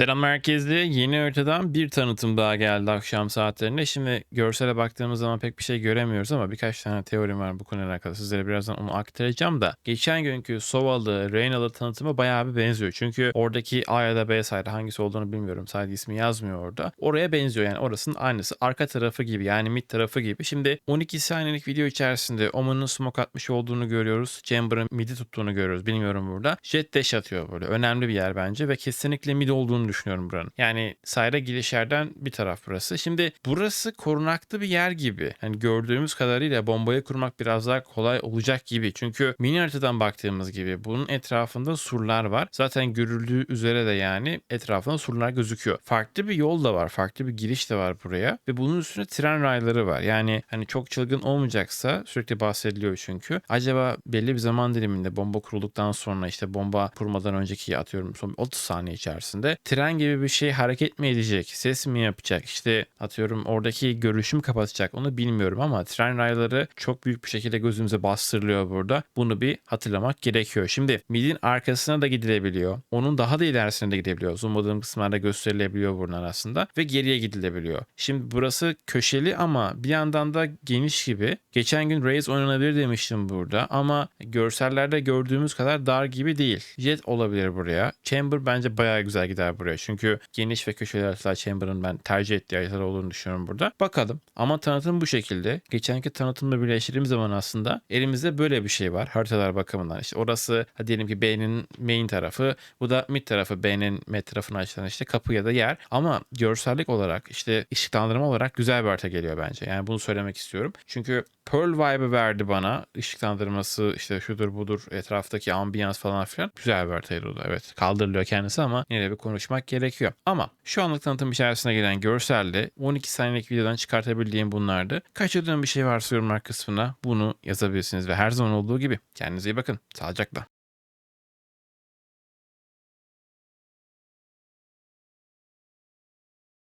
Selam merkezli yeni haritadan bir tanıtım daha geldi akşam saatlerinde. Şimdi görsele baktığımız zaman pek bir şey göremiyoruz ama birkaç tane teorim var bu konuyla alakalı. Sizlere birazdan onu aktaracağım da. Geçen günkü Sovalı, Reynalı tanıtımı bayağı bir benziyor. Çünkü oradaki A ya da B sayede hangisi olduğunu bilmiyorum. Sadece ismi yazmıyor orada. Oraya benziyor yani orasının aynısı. Arka tarafı gibi yani mid tarafı gibi. Şimdi 12 saniyelik video içerisinde Omen'ın smoke atmış olduğunu görüyoruz. Chamber'ın mid'i tuttuğunu görüyoruz. Bilmiyorum burada. Jet dash atıyor böyle. Önemli bir yer bence ve kesinlikle mid olduğunu düşünüyorum buranın. Yani sayra giriş yerden bir taraf burası. Şimdi burası korunaklı bir yer gibi. Yani gördüğümüz kadarıyla bombayı kurmak biraz daha kolay olacak gibi. Çünkü mini haritadan baktığımız gibi bunun etrafında surlar var. Zaten görüldüğü üzere de yani etrafında surlar gözüküyor. Farklı bir yol da var. Farklı bir giriş de var buraya. Ve bunun üstüne tren rayları var. Yani hani çok çılgın olmayacaksa sürekli bahsediliyor çünkü. Acaba belli bir zaman diliminde bomba kurulduktan sonra işte bomba kurmadan önceki atıyorum son 30 saniye içerisinde tren gibi bir şey hareket mi edecek? Ses mi yapacak? İşte atıyorum oradaki görüşüm kapatacak onu bilmiyorum ama tren rayları çok büyük bir şekilde gözümüze bastırılıyor burada. Bunu bir hatırlamak gerekiyor. Şimdi midin arkasına da gidilebiliyor. Onun daha da ilerisine de gidebiliyor. Zoomladığım kısımlarda gösterilebiliyor bunlar aslında ve geriye gidilebiliyor. Şimdi burası köşeli ama bir yandan da geniş gibi. Geçen gün Raze oynanabilir demiştim burada ama görsellerde gördüğümüz kadar dar gibi değil. Jet olabilir buraya. Chamber bence bayağı güzel gider buraya. Çünkü geniş ve köşeli haritalar Chamber'ın ben tercih ettiği haritalar olduğunu düşünüyorum burada. Bakalım. Ama tanıtım bu şekilde. Geçenki tanıtımla birleştirdiğim zaman aslında elimizde böyle bir şey var. Haritalar bakımından. İşte orası ha diyelim ki B'nin main tarafı. Bu da mid tarafı. B'nin mid tarafına açılan işte kapı ya da yer. Ama görsellik olarak işte ışıklandırma olarak güzel bir harita geliyor bence. Yani bunu söylemek istiyorum. Çünkü Pearl vibe'ı verdi bana. Işıklandırması işte şudur budur etraftaki ambiyans falan filan. Güzel bir haritaydı o da. Evet kaldırılıyor kendisi ama yine de bir konuşmak gerekiyor. Ama şu anlık tanıtım içerisine gelen görselde 12 saniyelik videodan çıkartabildiğim bunlardı. Kaçırdığım bir şey varsa yorumlar kısmına bunu yazabilirsiniz ve her zaman olduğu gibi kendinize iyi bakın. Sağlıcakla.